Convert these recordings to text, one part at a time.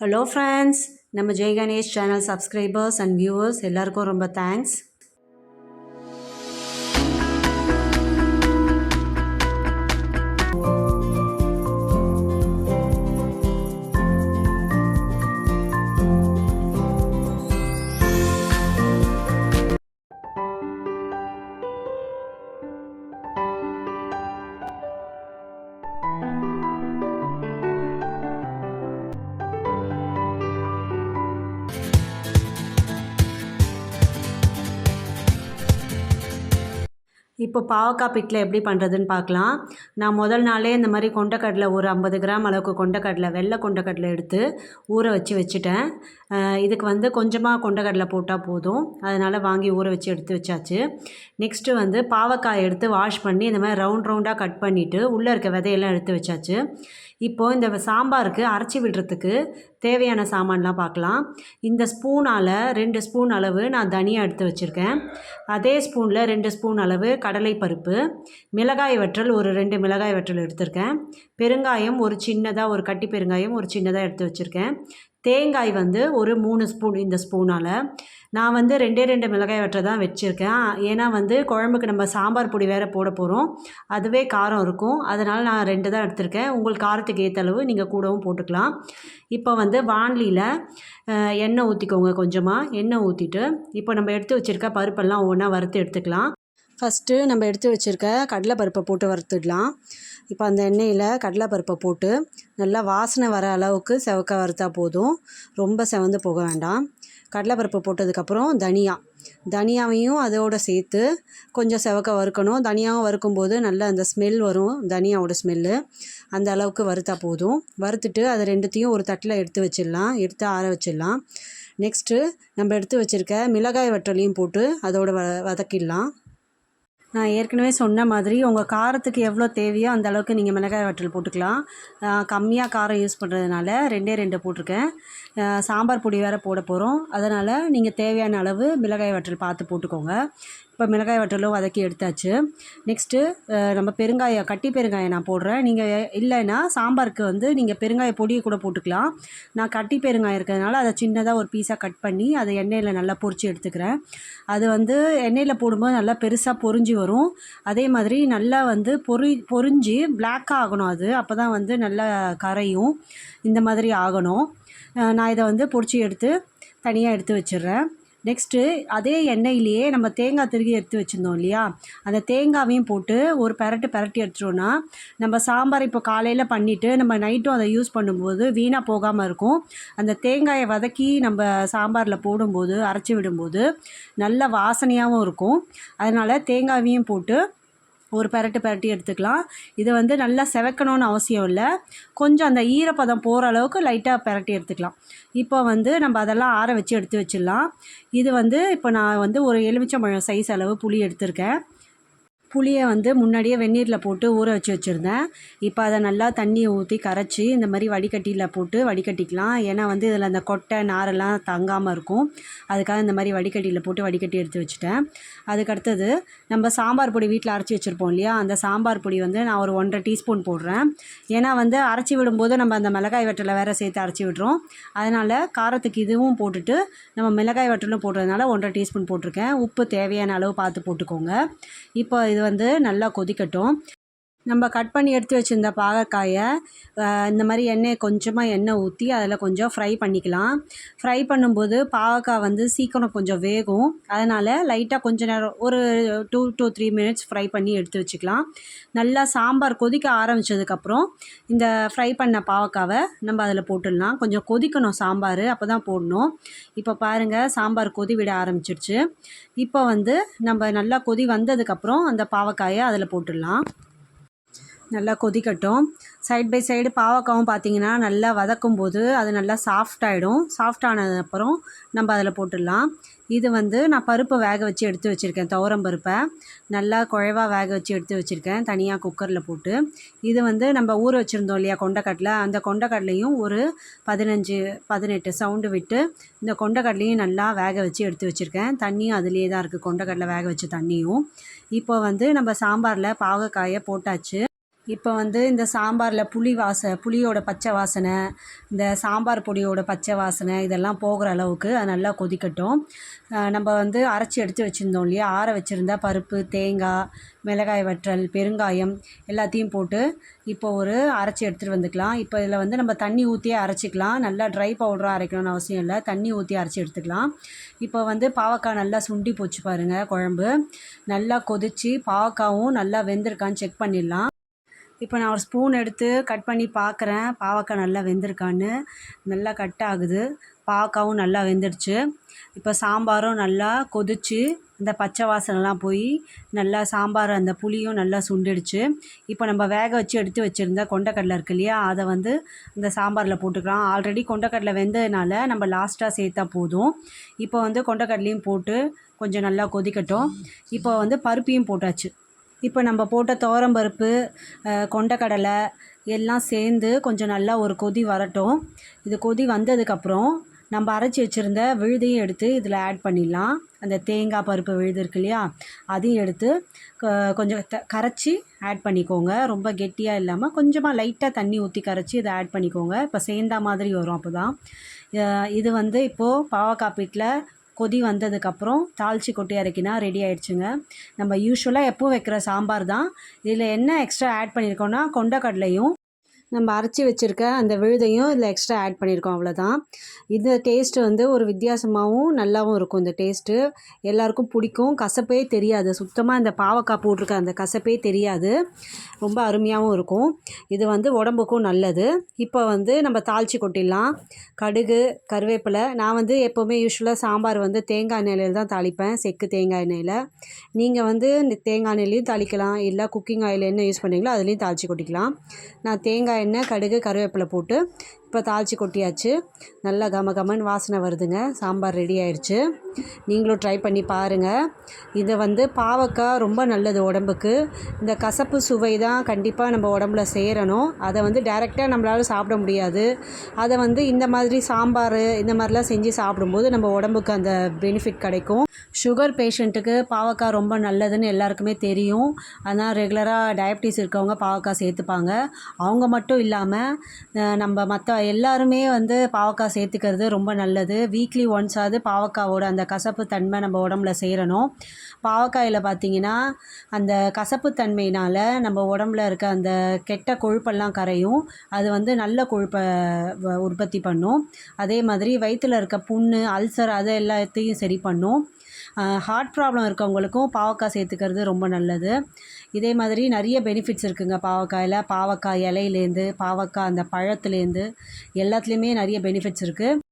Hello friends நம்ம Jai Ganesh channel subscribers and viewers எல்லாருக்கும் ரொம்ப தேங்க்ஸ் இப்போ பாவக்காய் பிட்டில் எப்படி பண்ணுறதுன்னு பார்க்கலாம். நான் முதல் நாளே இந்த மாதிரி கொண்டக்கடலை ஒரு ஐம்பது கிராம் அளவுக்கு கொண்டக்கடலை வெள்ளை கொண்டக்கடலை எடுத்து ஊற வச்சு வச்சுட்டேன். இதுக்கு வந்து கொஞ்சமாக கொண்டக்கடலை போட்டால் போதும். அதனால் வாங்கி ஊற வச்சு எடுத்து வச்சாச்சு. நெக்ஸ்ட்டு வந்து பாவக்காய் எடுத்து வாஷ் பண்ணி இந்த மாதிரி ரவுண்ட் ரவுண்டாக கட் பண்ணிவிட்டு உள்ளே இருக்க விதையெல்லாம் எடுத்து வச்சாச்சு. இப்போது இந்த சாம்பாருக்கு அரைச்சி விடுறதுக்கு தேவையான சாமான்லாம் பார்க்கலாம். இந்த ஸ்பூனால் ரெண்டு ஸ்பூன் அளவு நான் தனியாக எடுத்து வச்சுருக்கேன். அதே ஸ்பூனில் ரெண்டு ஸ்பூன் அளவு கடலை பருப்பு. மிளகாய் வற்றல் ஒரு ரெண்டு மிளகாய் வற்றல் எடுத்திருக்கேன். பெருங்காயம் ஒரு சின்னதாக ஒரு கட்டி பெருங்காயம் ஒரு சின்னதாக எடுத்து வச்சுருக்கேன். தேங்காய் வந்து ஒரு மூணு ஸ்பூன் இந்த ஸ்பூனால். நான் வந்து ரெண்டே ரெண்டு மிளகாய் வற்றை தான் வச்சுருக்கேன். ஏன்னா வந்து குழம்புக்கு நம்ம சாம்பார் பொடி வேறு போட போகிறோம் அதுவே காரம் இருக்கும். அதனால் நான் ரெண்டு தான் எடுத்திருக்கேன். உங்களுக்கு காரத்துக்கு ஏற்ற அளவு நீங்கள் கூடவும் போட்டுக்கலாம். இப்போ வந்து வான்லியில் எண்ணெய் ஊற்றிக்கோங்க கொஞ்சமாக எண்ணெய் ஊற்றிட்டு இப்போ நம்ம எடுத்து வச்சுருக்க பருப்பெல்லாம் ஒவ்வொன்றா வறுத்து எடுத்துக்கலாம். ஃபஸ்ட்டு நம்ம எடுத்து வச்சுருக்க கடலைப்பருப்பை போட்டு வறுத்துடலாம். இப்போ அந்த எண்ணெயில் கடலைப்பருப்பை போட்டு நல்லா வாசனை வர அளவுக்கு செவக்க வறுத்தா போதும். ரொம்ப செவந்து போக வேண்டாம். கடலைப்பருப்பு போட்டதுக்கப்புறம் தனியா தனியாவையும் அதோட சேர்த்து கொஞ்சம் செவக்க வறுக்கணும். தனியாவும் வறுக்கும்போது நல்ல அந்த ஸ்மெல் வரும் தனியாவோட ஸ்மெல்லு அந்த அளவுக்கு வறுத்தா போதும். வறுத்துட்டு அதை ரெண்டுத்தையும் ஒரு தட்டில் எடுத்து வச்சிடலாம் எடுத்து ஆற வச்சிடலாம். நெக்ஸ்ட்டு நம்ம எடுத்து வச்சுருக்க மிளகாய் வற்றலையும் போட்டு அதோட வ வதக்கிடலாம். நான் ஏற்கனவே சொன்ன மாதிரி உங்கள் காரத்துக்கு எவ்வளோ தேவையோ அந்த அளவுக்கு நீங்கள் மிளகாய் வற்றல் போட்டுக்கலாம். கம்மியாக காரம் யூஸ் பண்ணுறதுனால ரெண்டே ரெண்டு போட்டிருக்கேன். சாம்பார் பொடி வேறு போட போகிறோம் அதனால் நீங்கள் தேவையான அளவு மிளகாய் வற்றல் பார்த்து போட்டுக்கோங்க. இப்போ மிளகாய் வற்றலும் வதக்கி எடுத்தாச்சு. நெக்ஸ்ட்டு நம்ம பெருங்காயம் கட்டி பெருங்காயம் நான் போடுறேன். நீங்கள் இல்லைன்னா சாம்பாருக்கு வந்து நீங்கள் பெருங்காய பொடியை கூட போட்டுக்கலாம். நான் கட்டி பெருங்காயம் இருக்கிறதுனால அதை சின்னதாக ஒரு பீஸாக கட் பண்ணி அதை எண்ணெயில் நல்லா பொரிச்சு எடுத்துக்கிறேன். அது வந்து எண்ணெயில் போடும்போது நல்லா பெருசாக பொரிஞ்சு வரும். அதே மாதிரி நல்லா வந்து பொரி பொரிஞ்சு பிளாக்காக ஆகணும் அது. அப்போ தான் வந்து நல்லா கரையும். இந்த மாதிரி ஆகணும். நான் இதை வந்து பொரிச்சு எடுத்து தனியாக எடுத்து வச்சிடுறேன். நெக்ஸ்ட்டு அதே எண்ணெயிலேயே நம்ம தேங்காய் திருகி எடுத்து வச்சுருந்தோம் இல்லையா? அந்த தேங்காவையும் போட்டு ஒரு பெரட்டு பெரட்டி எடுத்துட்டோன்னா நம்ம சாம்பார் இப்போ காலையில் பண்ணிவிட்டு நம்ம நைட்டும் அதை யூஸ் பண்ணும்போது வீணாக போகாமல் இருக்கும். அந்த தேங்காயை வதக்கி நம்ம சாம்பாரில் போடும்போது அரைச்சி விடும்போது நல்ல வாசனையாகவும் இருக்கும். அதனால் தேங்காவையும் போட்டு ஒரு பெரட்டு பெரட்டி எடுத்துக்கலாம். இது வந்து நல்லா செவக்கணும்னு அவசியம் இல்லை. கொஞ்சம் அந்த ஈரப்பதம் போகிற அளவுக்கு லைட்டாக பெரட்டி எடுத்துக்கலாம். இப்போ வந்து நம்ம அதெல்லாம் ஆற வச்சு எடுத்து வச்சிடலாம். இது வந்து இப்போ நான் வந்து ஒரு எலுமிச்சம்பழம் சைஸ் அளவு புளி எடுத்திருக்கேன். புளியை வந்து முன்னாடியே வெந்நீரில் போட்டு ஊற வச்சு வச்சுருந்தேன். இப்போ அதை நல்லா தண்ணியை ஊற்றி கரைச்சி இந்த மாதிரி வடிகட்டியில் போட்டு வடிகட்டிக்கலாம். ஏன்னா வந்து இதில் அந்த கொட்டை நாரெல்லாம் தங்காமல் இருக்கும். அதுக்காக இந்த மாதிரி வடிகட்டியில் போட்டு வடிகட்டி எடுத்து வச்சுட்டேன். அதுக்கு அடுத்தது நம்ம சாம்பார் பொடி வீட்டில் அரைச்சி வச்சுருப்போம் இல்லையா? அந்த சாம்பார் பொடி வந்து நான் ஒரு ஒன்றரை டீஸ்பூன் போடுறேன். ஏன்னா வந்து அரைச்சி விடும்போது நம்ம அந்த மிளகாய் வற்றலை வேறு சேர்த்து அரைச்சி விடுறோம். அதனால் காரத்துக்கு இதுவும் போட்டுட்டு நம்ம மிளகாய் வற்றலும் போடுறதுனால ஒன்றரை டீஸ்பூன் போட்டிருக்கேன். உப்பு தேவையான அளவு பார்த்து போட்டுக்கோங்க. இப்போ இது வந்து நல்லா கொதிக்கட்டும். நம்ம கட் பண்ணி எடுத்து வச்சுருந்த பாகக்காயை இந்த மாதிரி எண்ணெய் கொஞ்சமாக எண்ணெய் ஊற்றி அதில் கொஞ்சம் ஃப்ரை பண்ணிக்கலாம். ஃப்ரை பண்ணும்போது பாகக்காய் வந்து சீக்கிரம் கொஞ்சம் வேகும். அதனால் லைட்டாக கொஞ்சம் நேரம் ஒரு two two three minutes fry பண்ணி எடுத்து வச்சுக்கலாம். நல்லா சாம்பார் கொதிக்க ஆரம்பித்ததுக்கப்புறம் இந்த ஃப்ரை பண்ண பாவக்காவை நம்ம அதில் போட்டுடலாம். கொஞ்சம் கொதிக்கணும் சாம்பார் அப்போ தான் போடணும். இப்போ பாருங்கள் சாம்பார் கொதி விட ஆரம்பிச்சிடுச்சு இப்போ வந்து நம்ம நல்லா கொதி வந்ததுக்கப்புறம் அந்த பாவக்காயை அதில் போட்டுடலாம். நல்லா கொதிக்கட்டும். சைட் பை சைடு பாவக்காவும் பார்த்தீங்கன்னா நல்லா வதக்கும் போது அது நல்லா சாஃப்ட் ஆகிடும் சாஃப்ட் ஆனதுக்கப்புறம் நம்ம அதில் போட்டுடலாம். இது வந்து நான் பருப்பை வேக வச்சு எடுத்து வச்சுருக்கேன். துவரம் பருப்பை. நல்லா குழைவாக வேக வச்சு எடுத்து வச்சுருக்கேன். தனியாக குக்கரில் போட்டு. இது வந்து நம்ம ஊற வச்சுருந்தோம் இல்லையா கொண்டக்கடலை? அந்த கொண்டக்கடலையும் ஒரு பதினஞ்சு பதினெட்டு சவுண்டு விட்டு இந்த கொண்டக்கடலையும் நல்லா வேக வச்சு எடுத்து வச்சுருக்கேன். தண்ணியும் அதுலேயே தான் இருக்குது கொண்டக்கடலை வேக வச்ச தண்ணியும். இப்போ வந்து நம்ம சாம்பாரில் பாகக்காயை போட்டாச்சு. இப்போ வந்து இந்த சாம்பாரில் புளி வாச புளியோட பச்சை வாசனை இந்த சாம்பார் பொடியோட பச்சை வாசனை இதெல்லாம் போகிற அளவுக்கு அது நல்லா கொதிக்கட்டும். நம்ம வந்து அரைச்சி எடுத்து வச்சுருந்தோம் இல்லையா? ஆற வச்சுருந்தா பருப்பு தேங்காய் மிளகாய் வற்றல் பெருங்காயம் எல்லாத்தையும் போட்டு இப்போ ஒரு அரைச்சி எடுத்துகிட்டு வந்துக்கலாம். இப்போ இதில் வந்து நம்ம தண்ணி ஊற்றியே அரைச்சிக்கலாம். நல்லா ட்ரை பவுடராக அரைக்கணும்னு அவசியம் இல்லை. தண்ணி ஊற்றி அரைச்சி எடுத்துக்கலாம். இப்போ வந்து பாவக்காய் நல்லா சுண்டி போச்சு பாருங்கள் குழம்பு. நல்லா கொதிச்சு பாவக்காவும் நல்லா வெந்திருக்கான்னு செக் பண்ணிடலாம். இப்போ நான் ஒரு ஸ்பூன் எடுத்து கட் பண்ணி பார்க்குறேன் பாவக்காய் நல்லா வெந்திருக்கான்னு. நல்லா கட் ஆகுது. பாவக்காவும் நல்லா வெந்துடுச்சு. இப்போ சாம்பாரும் நல்லா கொதிச்சு இந்த பச்சை வாசனைலாம் போய் நல்லா சாம்பார் அந்த புளியும் நல்லா சுண்டிடுச்சு. இப்போ நம்ம வேக வச்சு எடுத்து வச்சுருந்த கொண்டக்கடலை இருக்கு இல்லையா? அதை வந்து இந்த சாம்பாரில் போட்டுக்கலாம். ஆல்ரெடி கொண்டக்கடலை வெந்ததுனால நம்ம லாஸ்ட்டாக சேர்த்தா போதும். இப்போ வந்து கொண்டக்கடலையும் போட்டு கொஞ்சம் நல்லா கொதிக்கட்டும். இப்போ வந்து பருப்பையும் போட்டாச்சு. இப்போ நம்ம போட்ட துவரம்பருப்பு கொண்டக்கடலை எல்லாம் சேர்ந்து கொஞ்சம் நல்லா ஒரு கொதி வரட்டும். இது கொதி வந்ததுக்கப்புறம் நம்ம அரைச்சி வச்சுருந்த விழுதையும் எடுத்து இதில் ஆட் பண்ணிடலாம். அந்த தேங்காய் பருப்பு விழுது இருக்கு இல்லையா? அதையும் எடுத்து க- கொஞ்சம் த கரைச்சி ஆட் பண்ணிக்கோங்க. ரொம்ப கெட்டியாக இல்லாமல் கொஞ்சமாக லைட்டாக தண்ணி ஊற்றி கரைச்சி இதை ஆட் பண்ணிக்கோங்க. இப்போ சேர்ந்தா மாதிரி வரும் அப்போ தான் இது வந்து இப்போது பாவக்காய் பீட்டில் கொதி வந்ததுக்கப்புறம் தாளித்து கொட்டி இறக்கினா ரெடி ஆயிடுச்சுங்க. நம்ம யூஸ்வலாக எப்போ வைக்கிற சாம்பார் தான். இதில் என்ன எக்ஸ்ட்ரா ஆட் பண்ணியிருக்கோன்னா கொண்டக்கடலையும் நம்ம அரைச்சி வச்சுருக்க அந்த விழுதையும் இதில் எக்ஸ்ட்ரா ஆட் பண்ணியிருக்கோம் அவ்வளோதான் இந்த டேஸ்ட்டு வந்து ஒரு வித்தியாசமாகவும் நல்லாவும் இருக்கும் இந்த டேஸ்ட்டு எல்லாருக்கும் பிடிக்கும். கசப்பே தெரியாது. சுத்தமாக இந்த பாவக்காய் போட்டிருக்க அந்த கசப்பே தெரியாது. ரொம்ப அருமையாகவும் இருக்கும். இது வந்து உடம்புக்கும் நல்லது. இப்போ வந்து நம்ம தாளித்து கொட்டிடலாம். கடுகு கருவேப்பிலை. நான் வந்து எப்போவுமே யூஸ்வலாக சாம்பார் வந்து தேங்காய் எண்ணெயில் தான் தாளிப்பேன். செக்கு தேங்காய் எண்ணெயில். நீங்கள் வந்து இந்த தேங்காய் எண்ணெயிலையும் தாளிக்கலாம். இல்லை குக்கிங் ஆயில் என்ன யூஸ் பண்ணுறீங்களோ அதுலேயும் தாளித்து கொட்டிக்கலாம். நான் தேங்காய் எண்ணெய் கடுகு கருவேப்பிலை போட்டு இப்போ தாளித்து கொட்டியாச்சு. நல்லா கம கமன்னு வாசனை வருதுங்க. சாம்பார் ரெடி ஆயிடுச்சு நீங்களும் ட்ரை பண்ணி பாருங்கள் இதை வந்து பாவக்காய் ரொம்ப நல்லது உடம்புக்கு. இந்த கசப்பு சுவை தான் கண்டிப்பாக நம்ம உடம்புல சேரணும். அதை வந்து டைரெக்டாக நம்மளால சாப்பிட முடியாது. அதை வந்து இந்த மாதிரி சாம்பார் இந்த மாதிரிலாம் செஞ்சு சாப்பிடும்போது நம்ம உடம்புக்கு அந்த பெனிஃபிட் கிடைக்கும். சுகர் பேஷண்ட்டுக்கு பாவக்காய் ரொம்ப நல்லதுன்னு எல்லாருக்குமே தெரியும். அதனால் ரெகுலராக டயபிட்டிஸ் இருக்கவங்க பாவக்காய் சேர்த்துப்பாங்க. அவங்க மட்டும் இல்லாமல் நம்ம மற்ற எல்லாருமே வந்து பாவக்காய் சேர்த்துக்கிறது ரொம்ப நல்லது. வீக்லி ஒன்ஸாவது பாவக்காவோட அந்த கசப்பு தன்மை நம்ம உடம்புல சேரணும். பாவக்காயில் பார்த்தீங்கன்னா அந்த கசப்பு தன்மையினால் நம்ம உடம்புல இருக்க அந்த கெட்ட கொழுப்பெல்லாம் கரையும். அது வந்து நல்ல கொழுப்பை வ- உற்பத்தி பண்ணும். அதே மாதிரி வயிற்றில் இருக்க புண்ணு அல்சர் அது எல்லாத்தையும் சரி பண்ணும். ஹார்ட் ப்ராப்ளம் இருக்கவங்களுக்கும் பாவக்காய் சேர்த்துக்கிறது ரொம்ப நல்லது. இதே மாதிரி நிறைய பெனிஃபிட்ஸ் இருக்குங்க. பாவக்காயில் பாவக்காய் இலையிலேருந்து பாவக்காய் அந்த பழத்துலேருந்து எல்லாத்துலேயுமே நிறைய பெனிஃபிட்ஸ் இருக்குது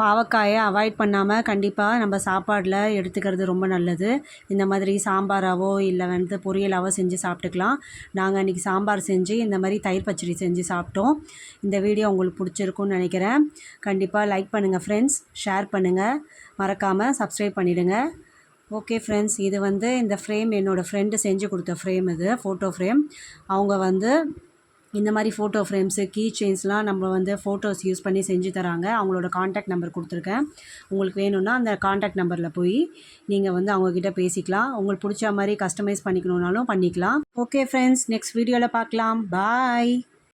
பாவக்காயை அவாய்ட் பண்ணாமல் கண்டிப்பாக நம்ம சாப்பாடில் எடுத்துக்கிறது ரொம்ப நல்லது. இந்த மாதிரி சாம்பாராவோ இல்லை வந்து பொரியலாவோ செஞ்சு சாப்பிட்டுக்கலாம். நாங்கள் இன்றைக்கி சாம்பார் செஞ்சு இந்த மாதிரி தயிர் பச்சடி செஞ்சு சாப்பிட்டோம். இந்த வீடியோ உங்களுக்கு பிடிச்சிருக்கும்னு நினைக்கிறேன். கண்டிப்பாக லைக் பண்ணுங்கள் ஃப்ரெண்ட்ஸ் ஷேர் பண்ணுங்கள் மறக்காமல் சப்ஸ்கிரைப் பண்ணிவிடுங்க ஓகே ஃப்ரெண்ட்ஸ் இது வந்து இந்த ஃப்ரேம் என்னோடய ஃப்ரெண்டு செஞ்சு கொடுத்த ஃப்ரேம் இது ஃபோட்டோ ஃப்ரேம் அவங்க வந்து இந்த மாதிரி ஃபோட்டோ ஃப்ரேம்ஸு கீ செயின்ஸ்லாம் நம்ம வந்து ஃபோட்டோஸ் யூஸ் பண்ணி செஞ்சு தராங்க. அவங்களோட காண்டாக்ட் நம்பர் கொடுத்துருக்கேன். உங்களுக்கு வேணும்னா அந்த காண்டாக்ட் நம்பரில் போய் நீங்கள் வந்து அவங்கக்கிட்ட பேசிக்கலாம். உங்களுக்கு பிடிச்ச மாதிரி கஸ்டமைஸ் பண்ணிக்கணுன்னாலும் பண்ணிக்கலாம். ஓகே ஃப்ரெண்ட்ஸ் நெக்ஸ்ட் வீடியோவில் பார்க்கலாம். பாய்